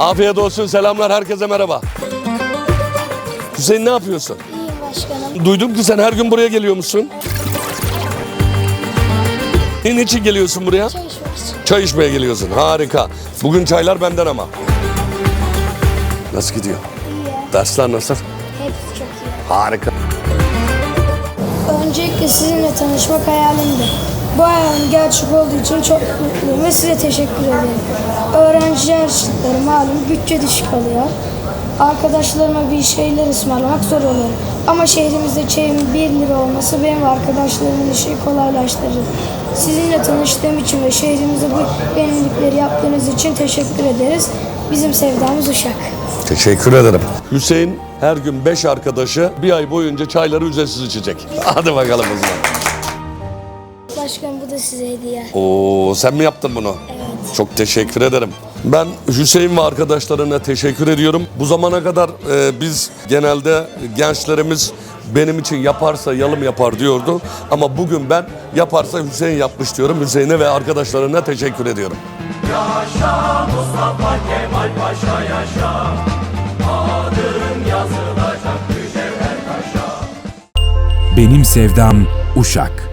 Afiyet olsun selamlar herkese merhaba. Hüseyin ne yapıyorsun? İyiyim başkanım. Duydum ki sen her gün buraya geliyor musun? Ne geliyorsun buraya? Çay içmek için. Çay içmeye geliyorsun. Harika. Bugün çaylar benden ama. Nasıl gidiyor? İyi. Dersler nasıl? Hepsi çok iyi. Harika. Öncelikle sizinle tanışmak hayalimdi. Bu hayalim gerçek olduğu için çok mutluyum ve size teşekkür ederim. Öğrenci harçlıkları malum bütçe dışı kalıyor. Arkadaşlarıma bir şeyler ısmarlamak zor oluyor. Ama şehrimizde çayın 1 lira olması benim ve arkadaşlarımın işi kolaylaştırır. Sizinle tanıştığım için ve şehrimize bu yenilikleri yaptığınız için teşekkür ederiz. Bizim sevdamız Uşak. Teşekkür ederim. Hüseyin her gün 5 arkadaşı bir ay boyunca çayları ücretsiz içecek. Hadi bakalım o zaman. Başkanım bu da size hediye. Oo, sen mi yaptın bunu? Evet. Çok teşekkür ederim. Ben Hüseyin ve arkadaşlarına teşekkür ediyorum. Bu zamana kadar e, biz genelde gençlerimiz benim için yaparsa yalım yapar diyordu. Ama bugün ben yaparsa Hüseyin yapmış diyorum. Hüseyin'e ve arkadaşlarına teşekkür ediyorum. Yaşa Mustafa Kemal Paşa yaşa Adın yazılacak mücevher taşa Benim sevdam Uşak.